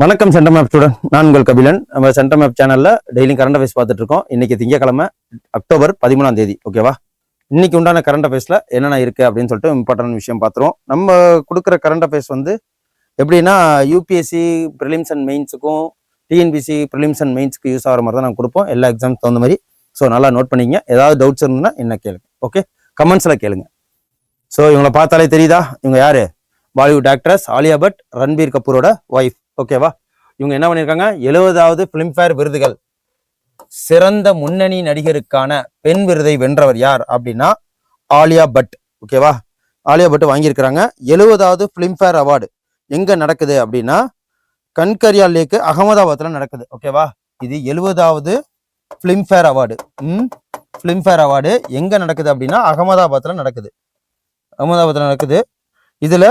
வணக்கம் centre map student நான் உங்கள் கபிலன். நம்ம சென்டர் மேப் சேனலில் டெய்லி கரண்ட் அஃபேர்ஸ் பார்த்துட்டு இருக்கோம். இன்னைக்கு திங்கக்கிழமை அக்டோபர் பதிமூணாம் தேதி. ஓகேவா இன்னைக்கு உண்டான கரண்ட் அஃபேர்ஸில் என்னென்ன இருக்குது அப்படின்னு சொல்லிட்டு இம்பார்ட்டன்ட் விஷயம் பார்த்துருவோம். நம்ம கொடுக்குற கரண்ட் அஃபேர்ஸ் வந்து எப்படின்னா யூபிஎஸ்சி ப்ரிலிம்ஸ் அண்ட் மெயின்ஸுக்கும் டிஎன்பிசி ப்ரிலிம்ஸ் அண்ட் மெயின்ஸ்க்கு யூஸ் ஆகிற மாதிரி தான் நாங்கள் கொடுப்போம். எல்லா எக்ஸாம்ஸ் தகுந்த மாதிரி. ஸோ நல்லா நோட் பண்ணிங்க ஏதாவது டவுட்ஸ் இருந்ததுன்னா என்ன கேளுங்க. ஓகே கமெண்ட்ஸில் கேளுங்க. ஸோ இவங்களை பார்த்தாலே தெரியுதா? இவங்க யாரு? பாலிவுட் ஆக்ட்ரஸ் ஆலியா பட் ரன்பீர் கபூரோட ஒய்ஃப் ஓகேவா இவங்க என்ன பண்ணியிருக்காங்க? எழுபதாவது பிலிம்ஃபேர் விருதுகள். சிறந்த முன்னணி நடிகருக்கான பெண் விருதை வென்றவர் யார் அப்படின்னா ஆலியா பட். ஓகேவா ஆலியா பட் வாங்கியிருக்கிறாங்க. எழுபதாவது பிலிம்ஃபேர் அவார்டு எங்கே நடக்குது அப்படின்னா கண்கரியா லேக்கு அகமதாபாத்தில் நடக்குது. ஓகேவா இது எழுபதாவது பிலிம்ஃபேர் அவார்டு ம்? ஃபிலிம்ஃபேர் அவார்டு எங்கே நடக்குது அப்படின்னா அகமதாபாத்தில் நடக்குது. அகமதாபாத்தில் நடக்குது. இதில்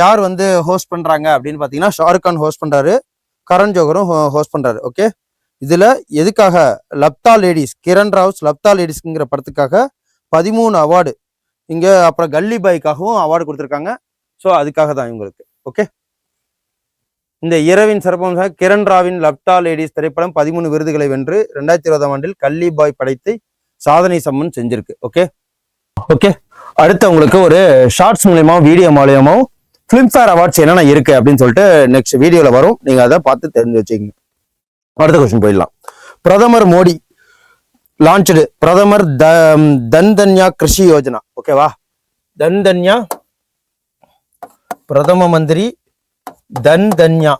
யார் வந்து ஹோஸ்ட் பண்ணுறாங்க அப்படின்னு பார்த்தீங்கன்னா ஷாருக் கான் ஹோஸ்ட் பண்ணுறாரு கரண் ஜோகரும் ஹோஸ்ட் பண்ணுறாரு ஓகே இதில் எதுக்காக லப்தா லேடிஸ் கிரண் ராவ்ஸ் லப்தா லேடிஸ்ங்கிற படத்துக்காக பதிமூணு அவார்டு இங்கே அப்புறம் கல்லி பாய்க்காகவும் அவார்டு கொடுத்துருக்காங்க. ஸோ அதுக்காக தான் இவங்களுக்கு. ஓகே இந்த இரவின் சிறப்பம்சமாக கிரண் ராவின் லப்டா லேடிஸ் திரைப்படம் பதிமூணு விருதுகளை வென்று ரெண்டாயிரத்தி இருபதாம் ஆண்டில் கல்லி பாய் படைத்து சாதனை சம்மன் செஞ்சிருக்கு. ஓகே ஓகே அடுத்து உங்களுக்கு ஒரு ஷார்ட்ஸ் மூலியமா வீடியோ மூலியமா ஃபிலிம்ஃபேர் அவார்ட்ஸ் என்னென்ன இருக்கு அப்படின்னு சொல்லிட்டு நெக்ஸ்ட் வீடியோவில் வரும். நீங்கள் அதை பார்த்து தெரிஞ்சு வச்சுக்கோங்க. அடுத்த கொஸ்டின் போயிடலாம். பிரதமர் மோடி லான்ச்சு பிரதமர் த தன்தன்யா கிருஷி யோஜனா. ஓகேவா தன்தன்யா பிரதம மந்திரி தன்தன்யா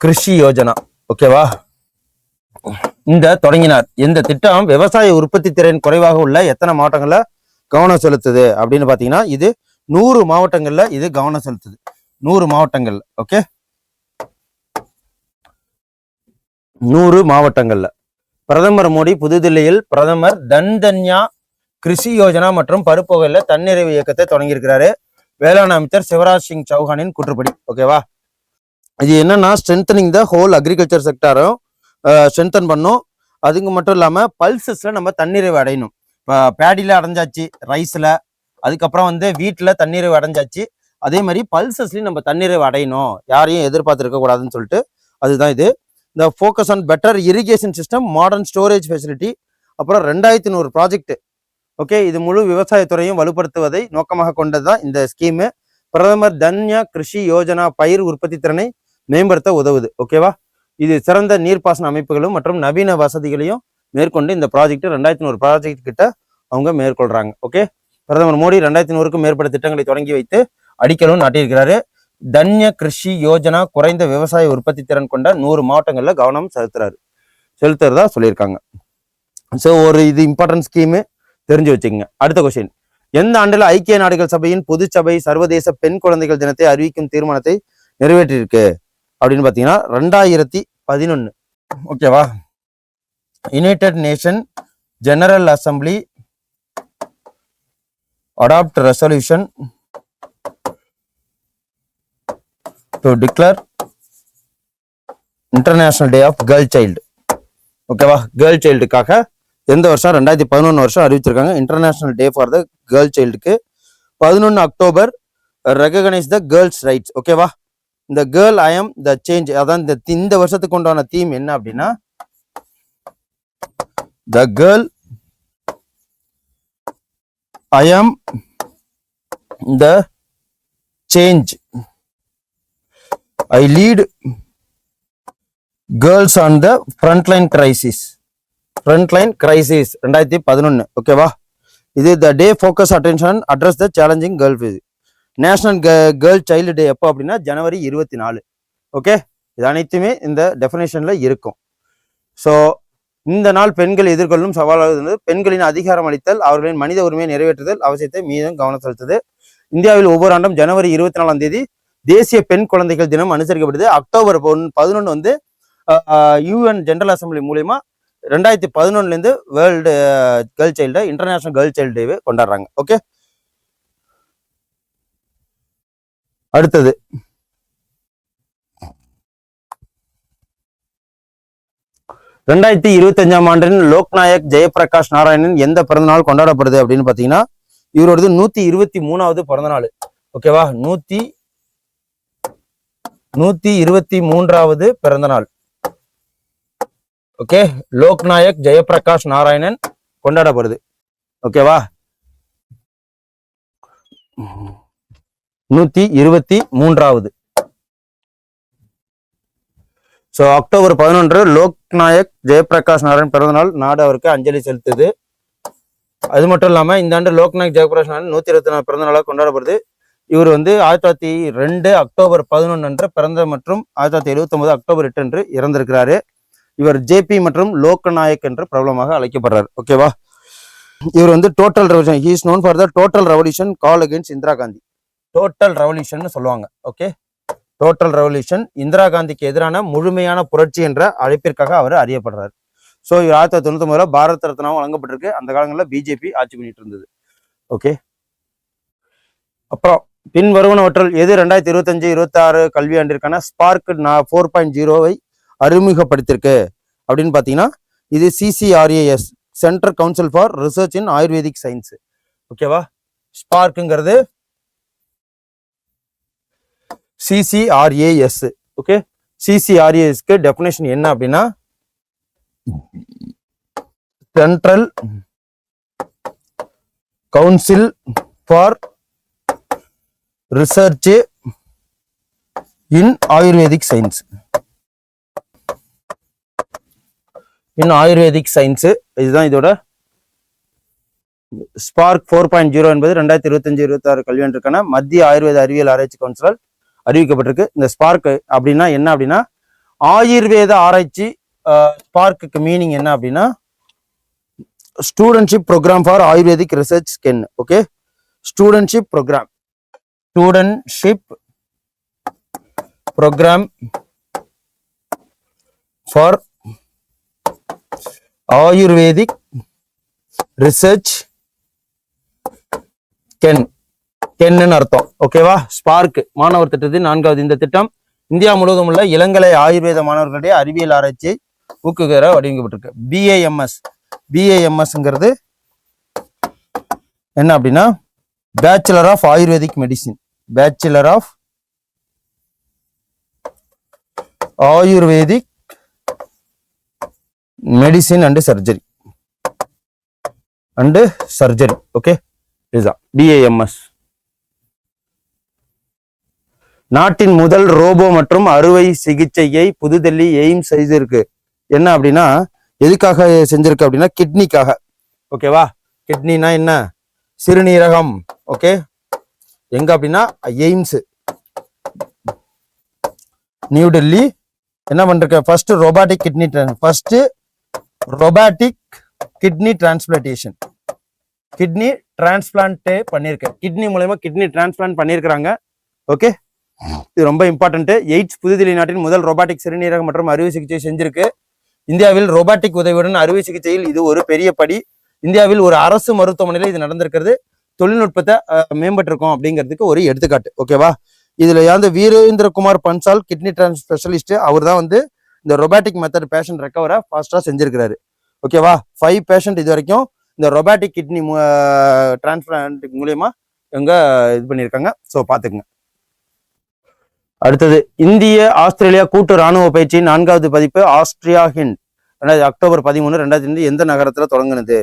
கிருஷி யோஜனா ஓகேவா இந்த தொடங்கினார் இந்த திட்டம் விவசாய உற்பத்தி திறன் குறைவாக உள்ள எத்தனை மாவட்டங்கள்ல கவனம் செலுத்துது அப்படின்னு பாத்தீங்கன்னா இது நூறு மாவட்டங்கள்ல இது கவனம் செலுத்துது நூறு மாவட்டங்கள்ல ஓகே நூறு மாவட்டங்கள்ல பிரதமர் மோடி புதுதில்லியில் பிரதமர் தன்தன்யா கிருஷி யோஜனா மற்றும் பருப்புகையில தன்னிறைவு இயக்கத்தை தொடங்கியிருக்கிறாரு வேளாண் அமைச்சர் சிவராஜ் சிங் சௌஹானின் கூற்றுப்படி. ஓகேவா இது என்னன்னா ஸ்ட்ரென்தனிங் த ஹோல் அக்ரிகல்ச்சர் செக்டாரும் ஸ்ட்ரென்தன் பண்ணும். அதுக்கு மட்டும் இல்லாமல் பல்சஸ்ல நம்ம தண்ணீரை அடையணும். இப்போ பேடியில அடைஞ்சாச்சு ரைஸ்ல அதுக்கப்புறம் வந்து வீட்டில் தண்ணீரை அடைஞ்சாச்சு. அதே மாதிரி பல்சஸ்லையும் நம்ம தண்ணீரை அடையணும். யாரையும் எதிர்பார்த்துருக்க கூடாதுன்னு சொல்லிட்டு அதுதான் இது. இந்த focus on better irrigation system modern storage facility அப்புறம் ரெண்டாயிரத்தி நூறு ப்ராஜெக்ட் ஓகே? இது முழு விவசாயத்துறையும் வலுப்படுத்துவதை நோக்கமாக கொண்டதுதான் இந்த ஸ்கீமு. பிரதமர் தன்யா கிருஷி யோஜனா பயிர் உற்பத்தி திறனை மேம்படுத்த உதவுது. ஓகேவா? இது சிறந்த நீர்ப்பாசன அமைப்புகளும் மற்றும் நவீன வசதிகளையும் மேற்கொண்டு இந்த ப்ராஜெக்ட் ரெண்டாயிரத்தி நூறு ப்ராஜெக்ட் கிட்ட அவங்க மேற்கொள்றாங்க. ஓகே? பிரதமர் மோடி ரெண்டாயிரத்தி நூறுக்கும் மேற்பட்ட திட்டங்களை தொடங்கி வைத்து அடிக்கலும் நாட்டியிருக்கிறாரு. தன்ய கிருஷி யோஜனா குறைந்த விவசாய உற்பத்தி திறன் கொண்ட நூறு மாவட்டங்களில் கவனம் செலுத்துறாரு. செலுத்துறதா சொல்லியிருக்காங்க. ஸோ ஒரு இது இம்பார்ட்டன்ட் ஸ்கீமு தெரிஞ்சு வச்சுக்கோங்க. அடுத்த கொஸ்டின் எந்த ஆண்டில் ஐக்கிய நாடுகள் சபையின் பொதுச்சபை சர்வதேச பெண் குழந்தைகள் தினத்தை அறிவிக்கும் தீர்மானத்தை நிறைவேற்றியிருக்கு? அப்படின்னு பார்த்தீங்கன்னா ரெண்டாயிரத்தி பதினொன்று ஓகேவா United Nation General Assembly adopt resolution to declare International Day of girl child ஓகேவா கேர்ள் சைல்டுக்காக எந்த வருஷம்? ரெண்டாயிரத்தி பதினொன்று வருஷம் அறிவிச்சிருக்காங்க. International Day for the girl சைல்டுக்கு பதினொன்று October recognise the girls rights ஓகேவா இந்த girl I am the change அதான் இந்த இந்த வருஷத்துக்கு உண்டான தீம் என்ன அப்படின்னா the girl I am the change I lead girls on the frontline crisis frontline crisis ரெண்டாயிரத்தி பதினொன்று ஓகேவா இது the day focus attention address the challenging girl face National girl child day எப்போ அப்படின்னா ஜனவரி இருபத்தி நாலு. ஓகே இது அனைத்துமே இந்த டெஃபினேஷனில் இருக்கும். ஸோ இந்த நாள் பெண்கள் எதிர்கொள்ளும் சவாலாக இருந்தது. பெண்களின் அதிகாரம் அளித்தல் அவர்களின் மனித உரிமையை நிறைவேற்றுதல் அவசியத்தை மீதும் கவனம் செலுத்தது. இந்தியாவில் ஒவ்வொரு ஆண்டும் ஜனவரி இருபத்தி நாலாம் தேதி தேசிய பெண் குழந்தைகள் தினம் அனுசரிக்கப்படுது. அக்டோபர் பதினொன்று வந்து யூஎன் ஜெனரல் அசம்பிளி மூலயமா ரெண்டாயிரத்தி பதினொன்னுல இருந்து world girl child International girl child டேவே கொண்டாடுறாங்க. ஓகே? அடுத்தது. ரெண்டாயிரத்தி இருபத்தி அஞ்சாம் ஆண்டின் லோக்நாயக் ஜெயபிரகாஷ் நாராயணன் எந்த பிறந்தநாள் கொண்டாடப்படுது அப்படின்னு பாத்தீங்கன்னா இவரோடது நூத்தி இருபத்தி மூணாவது பிறந்தநாள். ஓகேவா? நூத்தி நூத்தி இருபத்தி மூன்றாவது பிறந்தநாள். ஓகே லோக்நாயக் ஜெயபிரகாஷ் நாராயணன் கொண்டாடப்படுது. ஓகேவா நூத்தி இருபத்தி மூன்றாவது. ஸோ அக்டோபர் பதினொன்று லோக்நாயக் ஜெயபிரகாஷ் நாராயண் பிறந்தநாள் நாடு அவருக்கு அஞ்சலி செலுத்துது. அது மட்டும் இல்லாம இந்த ஆண்டு லோக்நாயக் ஜெயபிரகாஷ் நாராயண் நூத்தி இருபத்தி நாலு பிறந்த நாளாக கொண்டாடப்படுது. இவர் வந்து ஆயிரத்தி தொள்ளாயிரத்தி ரெண்டு அக்டோபர் பதினொன்று அன்று பிறந்த மற்றும் ஆயிரத்தி தொள்ளாயிரத்தி எழுபத்தி ஒன்பது அக்டோபர் எட்டு அன்று இறந்திருக்கிறாரு. இவர் ஜேபி மற்றும் லோக்கநாயக் என்று பிரபலமாக அழைக்கப்படுறார். ஓகேவா இவர் வந்து total revolution he's known for the total revolution call against Indira Gandhi total revolution சொல்லுவாங்க. ஓகே டோட்டல் ரெவல்யூஷன் இந்திரா காந்திக்கு எதிரான முழுமையான புரட்சி என்ற அழைப்பிற்காக அவர் அறியப்படுறார். ஸோ இவர் ஆயிரத்தி தொள்ளாயிரத்தி தொண்ணூத்தி ஒன்பதுல பாரத் ரத்னாவும் வழங்கப்பட்டிருக்கு. அந்த காலங்களில் பிஜேபி ஆட்சி பண்ணிட்டு இருந்தது. ஓகே அப்புறம் பின் வருவனவற்றில் எது ரெண்டாயிரத்தி இருபத்தஞ்சு இருபத்தாறு கல்வியாண்டிற்கான ஸ்பார்க் ஃபோர் பாயிண்ட் ஜீரோவை அறிமுகப்படுத்தியிருக்கு. அப்படின்னு பார்த்தீங்கன்னா இது CCRAS Central Council for Research in Ayurvedic Science ஓகேவா ஸ்பார்க்குங்கிறது சிசிஆர்ஏஎஸ் ஓகே சிசிஆர்ஏஎஸ்க்கு டெஃபினேஷன் என்ன அப்படின்னா Central Council for Research in Ayurvedic Science in Ayurvedic science இதுதான் இதோட ஸ்பார்க் ஃபோர் பாயிண்ட் ஜீரோ என்பது ரெண்டாயிரத்தி இருபத்தஞ்சு இருபத்தாறு ஆறு மத்திய ஆயுர்வேத அறிவியல் ஆராய்ச்சி கவுன்சிலால் அறிவிக்கப்பட்டிருக்கு. இந்த ஸ்பார்க் அப்படின்னா என்ன அப்படின்னா ஆயுர்வேத ஆராய்ச்சி ஸ்பார்க்குக்கு மீனிங் என்ன அப்படின்னா studentship programme for Ayurvedic research ஸ்கென் okay studentship programme studentship programme for Ayurvedic research Ken கென்னு அர்த்தம். ஓகேவா ஸ்பார்க் மாணவர் திட்டத்தின் நான்காவது இந்த திட்டம். இந்தியா முழுவதும் உள்ள இளங்கலை ஆயுர்வேத மாணவர்களுடைய அறிவியல் ஆராய்ச்சியை ஊக்குகிற வடிவமைக்கப்பட்டிருக்கு. பிஏஎம்எஸ் பிஏஎம்எஸ்ங்கிறது என்ன அப்படின்னா bachelor of Ayurvedic medicine bachelor of Ayurvedic medicine and surgery and surgery okay இதுதான் பிஏஎம்எஸ் நாட்டின் முதல் ரோபோ மற்றும் அறுவை சிகிச்சையை புதுடெல்லி எய்ம்ஸ் செய்திருக்கு. என்ன அப்படின்னா எதுக்காக செஞ்சிருக்கு அப்படின்னா கிட்னிக்காக ஓகேவா கிட்னினா என்ன? சிறுநீரகம் ஓகே எங்க அப்படின்னா எய்ம்ஸ். நியூ டெல்லி என்ன பண்ணிருக்க? First robotic kidney first robotic kidney transplantation kidney transplant பண்ணியிருக்கேன். கிட்னி மூலயமா கிட்னி டிரான்ஸ்பிளான்ட் பண்ணியிருக்கிறாங்க. ஓகே இது ரொம்ப இம்பார்ட்டண்ட்டு எய்ட்ஸ் புதுதில்லி நாட்டின் முதல் ரொபாட்டிக் சிறுநீரகம் மற்றும் அறுவை சிகிச்சை செஞ்சிருக்கு. இந்தியாவில் ரொபாட்டிக் உதவியுடன் அறுவை சிகிச்சையில் இது ஒரு பெரிய படி. இந்தியாவில் ஒரு அரசு மருத்துவமனையில் இது நடந்திருக்கிறது. தொழில்நுட்பத்தை மேம்பட்டிருக்கோம் அப்படிங்கிறதுக்கு ஒரு எடுத்துக்காட்டு. ஓகேவா இதுல வந்து Virendrakumar Bansal kidney trans specialist அவர் தான் வந்து இந்த ரொபாட்டிக் மெத்தட் பேஷண்ட் ரெக்கவரை ஃபாஸ்ட்டாக செஞ்சுருக்கிறாரு. ஓகேவா ஃபைவ் பேஷண்ட் இது வரைக்கும் இந்த ரொபாட்டிக் கிட்னி டிரான்ஸ்பிளான்ட் மூலயமா இவங்க இது பண்ணியிருக்காங்க. ஸோ பார்த்துக்குங்க. அடுத்தது இந்திய ஆஸ்திரேலியா கூட்டு ராணுவ பயிற்சியின் நான்காவது பதிப்பு ஆஸ்திரியா ஹிண்ட். ரெண்டாயிரத்தி அக்டோபர் பதிமூணு ரெண்டாயிரத்தி ரெண்டு எந்த நகரத்தில் தொடங்குனது?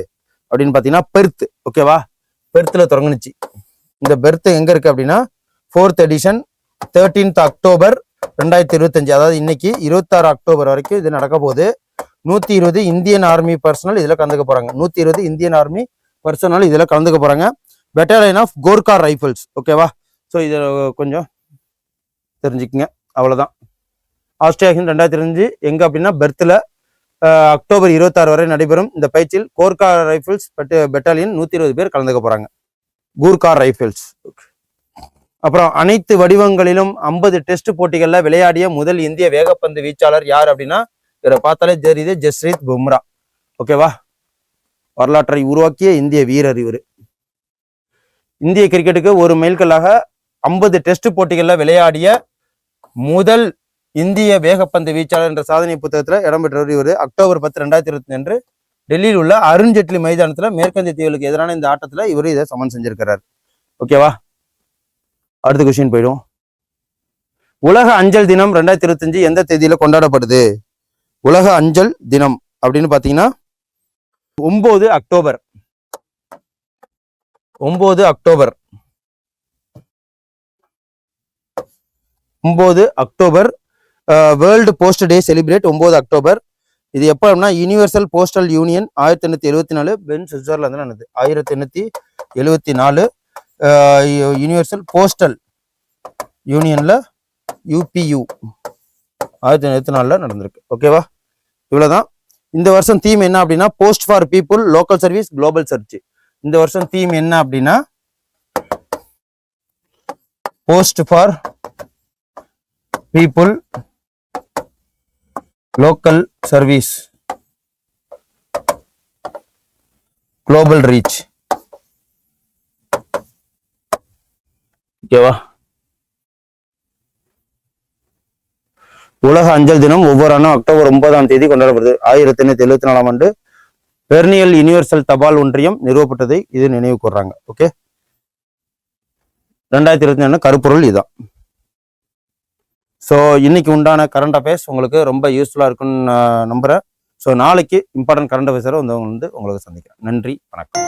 அப்படின்னு பார்த்தீங்கன்னா பெர்த். ஓகேவா பெர்த்தில் தொடங்குனுச்சு. இந்த பெர்த் எங்கே இருக்குது அப்படின்னா ஃபோர்த் எடிஷன் தேர்டீன்த் அக்டோபர் ரெண்டாயிரத்தி இருபத்தஞ்சு அதாவது இன்னைக்கு இருபத்தாறு அக்டோபர் வரைக்கும் இது நடக்க போகுது. நூத்தி இருபது இந்தியன் ஆர்மி பர்சனல் இதுல கலந்துக்க போறாங்க. நூத்தி இருபது இந்தியன் ஆர்மி பர்சனல் இதுல கலந்துக்க போறாங்க. பெட்டாலியன் ஆஃப் கோர்கா ரைஃபிள்ஸ் ஓகேவா ஸோ இதில் கொஞ்சம் தெரிஞ்சுக்குங்க. அவ்வளோதான் ஆஸ்திரேலியா ரெண்டாயிரத்தி இருபஞ்சு எங்கே அப்படின்னா பெர்த்தில் அக்டோபர் இருபத்தாறு வரை நடைபெறும் இந்த பயிற்சியில் கோர்கா ரைஃபிள்ஸ் பெட்டாலியன் நூற்றி இருபது பேர் கலந்துக்க போகிறாங்க கூர்கா ரைஃபிள்ஸ் அப்புறம் அனைத்து வடிவங்களிலும் ஐம்பது டெஸ்ட் போட்டிகளில் விளையாடிய முதல் இந்திய வேகப்பந்து வீச்சாளர் யார் அப்படின்னா இவரை பார்த்தாலே தெரியுது ஜஸ்ரீத் பும்ரா. ஓகேவா? வரலாற்றை உருவாக்கிய இந்திய வீரர் இவர். இந்திய கிரிக்கெட்டுக்கு ஒரு மைல்கல்லாக ஐம்பது டெஸ்ட் போட்டிகளில் விளையாடிய முதல் இந்திய வேகப்பந்து வீச்சாளர் என்ற சாதனை புத்தகத்தில் இடம்பெற்றவர் இவர். அக்டோபர் பத்து ரெண்டாயிரத்தி இருபத்தி அன்று டெல்லியில் உள்ள அருண்ஜேட்லி மைதானத்தில் மேற்கந்திய தீவுகளுக்கு எதிரான இந்த ஆட்டத்தில் இவர் இதை சமன் செஞ்சிருக்கிறார். ஓகேவா? அடுத்த கொஸ்டின் போயிடும். உலக அஞ்சல் தினம் ரெண்டாயிரத்தி இருபத்தஞ்சு எந்த தேதியில கொண்டாடப்படுது? உலக அஞ்சல் தினம் அப்படின்னு பாத்தீங்கன்னா ஒன்பது அக்டோபர். ஒன்பது அக்டோபர். ஒன்பது October. World post day celebrate ஒன்பது அக்டோபர். இது எப்போ அப்படின்னா யூனிவர்சல் போஸ்டல் யூனியன் ஆயிரத்தி எண்ணூற்றி எழுபத்தி நாலு பென் சுவிட்சர்லாந்து நடந்தது ஆயிரத்தி எண்ணூற்றி எழுபத்தி நாலு. யூனிவர்சல் போஸ்டல் யூனியனில் யூபியு ஆயிரத்தி தொள்ளாயிரத்தி நாலில் நடந்திருக்கு. ஓகேவா இவ்வளோதான் இந்த வருஷம் தீம் என்ன அப்படின்னா post for people local service global search இந்த வருஷம் தீம் என்ன அப்படின்னா post for people local service global reach ஓகேவா உலக அஞ்சல் தினம் ஒவ்வொரு ஆண்டும் அக்டோபர் ஒன்பதாம் தேதி கொண்டாடப்படுது. ஆயிரத்தி எண்ணூத்தி எழுபத்தி நாலாம் ஆண்டு பெர்னியல் யுனிவர்சல் தபால் ஒன்றியம் நிறுவப்பட்டதை இது நினைவு கூர்றாங்க. ஓகே? ரெண்டாயிரத்தி இருபத்தி நாலு கருப்பொருள் இதுதான் ஸோ இன்னைக்கு உண்டான கரண்ட் அஃபேர்ஸ் உங்களுக்கு ரொம்ப யூஸ்ஃபுல்லாக இருக்குன்னு நம்புறேன். ஸோ நாளைக்கு இம்பார்ட்டன்ட் கரண்ட் அஃபேர்ஸரை வந்து வந்து உங்களுக்கு சந்திக்கிறேன். நன்றி வணக்கம்.